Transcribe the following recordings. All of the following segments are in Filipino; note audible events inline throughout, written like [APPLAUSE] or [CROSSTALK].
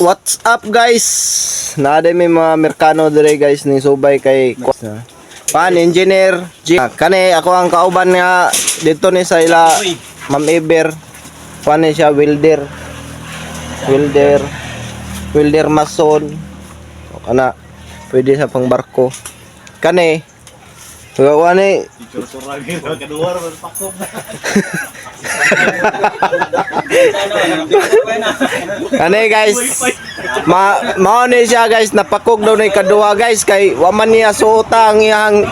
What's up guys? Nade may mga Mercano dire guys ni subay kay Pan engineer G. Kani ako ang kauban nga dito ni sa ila Ma'am Eber. Pan siya welder. Welder. Welder mason. Ana pwede sa pangbarko. Kani Gawa ni [LAUGHS] Kani guys, ma mao ni siya guys napakog daw ni kaduha guys kay wa man niya suota ang iyang. [LAUGHS]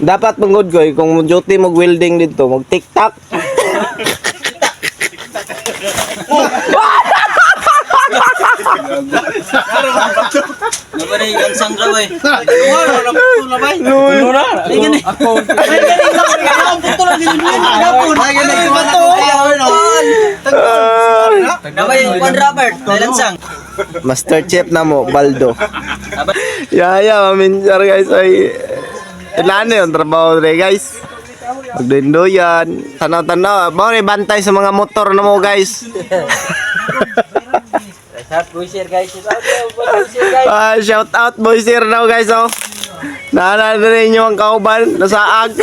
Dapat mangod ko eh, kung duty mo welding dito, mag TikTok. Nabaray ang na putula bay. Lul. Ay gani. Ako. Ay gani ang putula gani mo. Gapon. Ay gani bato. Nabay Juan Robert, Lansang. Master Chef na mo, Baldo. Yeah, maminjar guys ay Ilan yun, trabaho rin guys. Magdindo yan. Tanaw-tanaw. Ni bantay sa mga motor na mo guys. Shout share guys. Shout out share guys. [LAUGHS] Ah, shout out boys here now guys oh. Naalala rin nyo ang kauban, nasaag. [LAUGHS]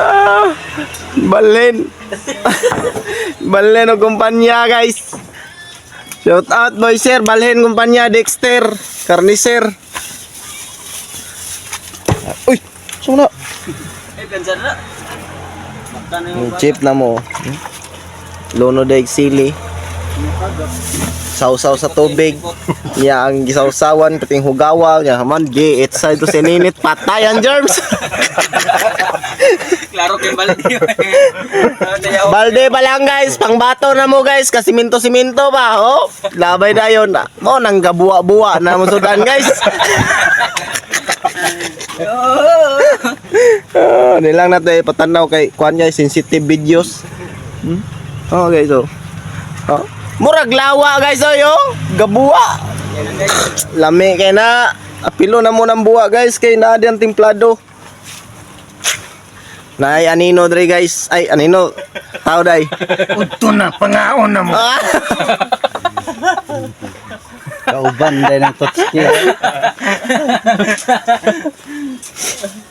ah, balin. [LAUGHS] balin o kumpanya guys. Shout out boys here, balhin kumpanya Dexter, Carnicer. Ah, Uy, sumuna. Eh gansan na. Na Yung chip na mo. Lono daig sili. Sausaw sa tubig. Niya ang gisawsawan pating hugawa niya man gi itsay to sininit patay ang germs. [LAUGHS] Klaro kay balik. [LAUGHS] Balde pa lang guys, pangbato na mo guys, kasi minto siminto ba, oh. Labay na yun. Mo nang gabuwa-buwa na mo sudan guys. [LAUGHS] oh, nilang natin patanaw kay kuan niya sensitive videos. Hmm? Oh guys, oh. Murag lawa guys, oh yo. Gabuwa. Lami kay na. Apilo na mo ng buwa guys kay na ang timplado. Nay anino dre guys. Ay anino. Tao day. [LAUGHS] Udto na, pangaon na mo. [LAUGHS] Kauban din ang totski.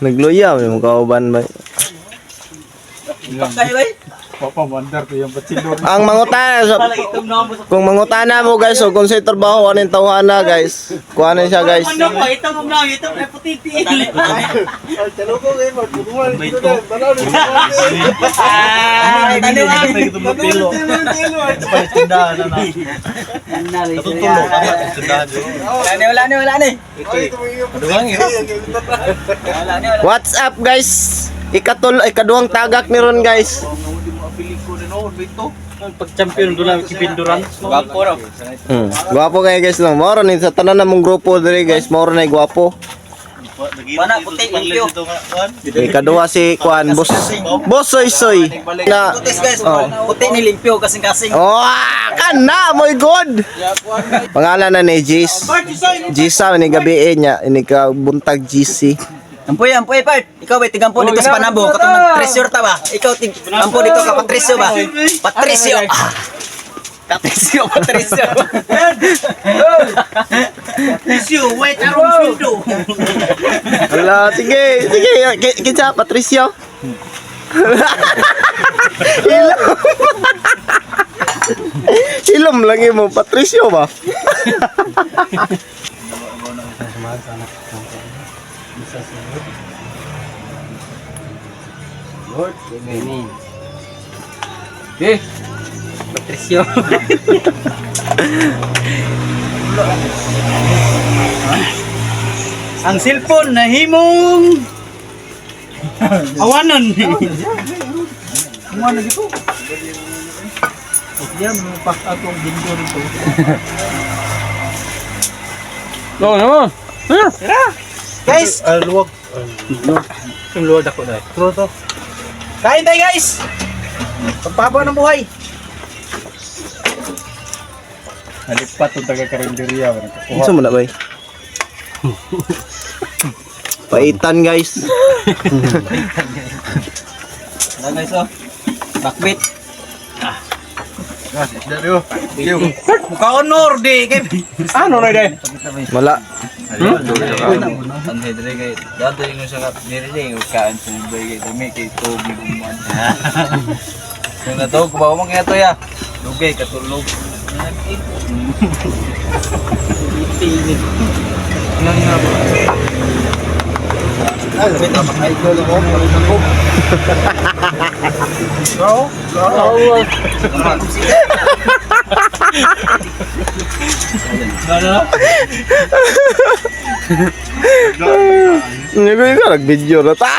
Nagluya may mga kauban ba. Bay. Papamandar ko yung batsilor. Ang mangutana so, na mo. kung mangutana mo guys, so kung sa trabaho anin tawhana guys. Kuhanin siya guys. Ano pa itom na itom na putiti. Ah, taliwa. Wala ni, wala ni, wala ni. Wala ni, wala. What's up guys? Ikatul ikaduhang tagak ni ron guys. Pag-champion doon lang kipinduran. Gwapo raw. Hmm. Gwapo kayo guys lang. Moro ni sa tanan namong grupo diri guys, moro na gwapo. Mana puti limpyo. Ikaduha si Kuan Boss. Boss Soy Soy. Na Putis guys, puti ni limpyo kasing kasing. Oh, kana my god. Pangalan na ni Jis. Jisa ni gabi niya, ini ka buntag GC. Ampoy, ampoy, part. Ikaw ba, tigampo dito sa Panabo. Katong nag-treasure ta ba? Ikaw, tig ampo dito ka, Patricio ba? Patricio! Ah. [LAUGHS] Patricio, Patricio. [LAUGHS] Patricio, wait, arong sweldo. Ala, sige, sige, ki- kinsa Patricio. [LAUGHS] Ilom. Ilom lang mo Patricio ba? Eh, Patricio. [LAUGHS] Ang cellphone na himong awanon. [LAUGHS] Ano dito? Yan, mga pas atong bindo rito. [LAUGHS] No, no. Guys, Ay, luwag. Yung luwag ako na. True to. kain tayo guys. Pagpaba ng buhay. Nalipat yung taga-karinderya. Kinsa mo na bay? Paitan guys. Ano guys, oh. Bakbit. Mukha honor di. Ano na day? Wala. Ang hedre kay dato yung sa diri diri kaan sa bagay dami kay tubi guman. Yung ko ba mo kaya to ya. Lugay katulog. Hindi ko ikaw nag-video na ta.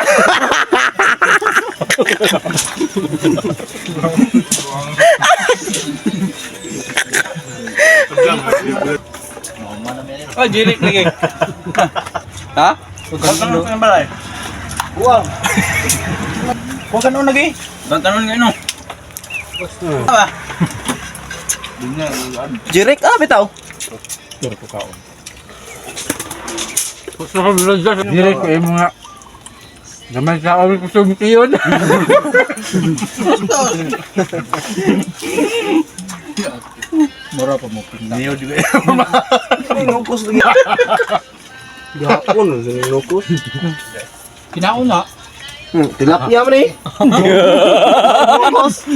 Oh, jirik lagi. Ha? Huwag ka nang balay. Huwag. Huwag ka nang lagi. Bang kanon nga no. Jirek ah bitaw. Dire ko yung mga Gamay sa kami kusumti yun. Mura pa mo. Niyo di ba? [LAUGHS] Nukos lagi. Gapon, nukos. Kinauna. Hmm, tilapia mo ni. Nukos.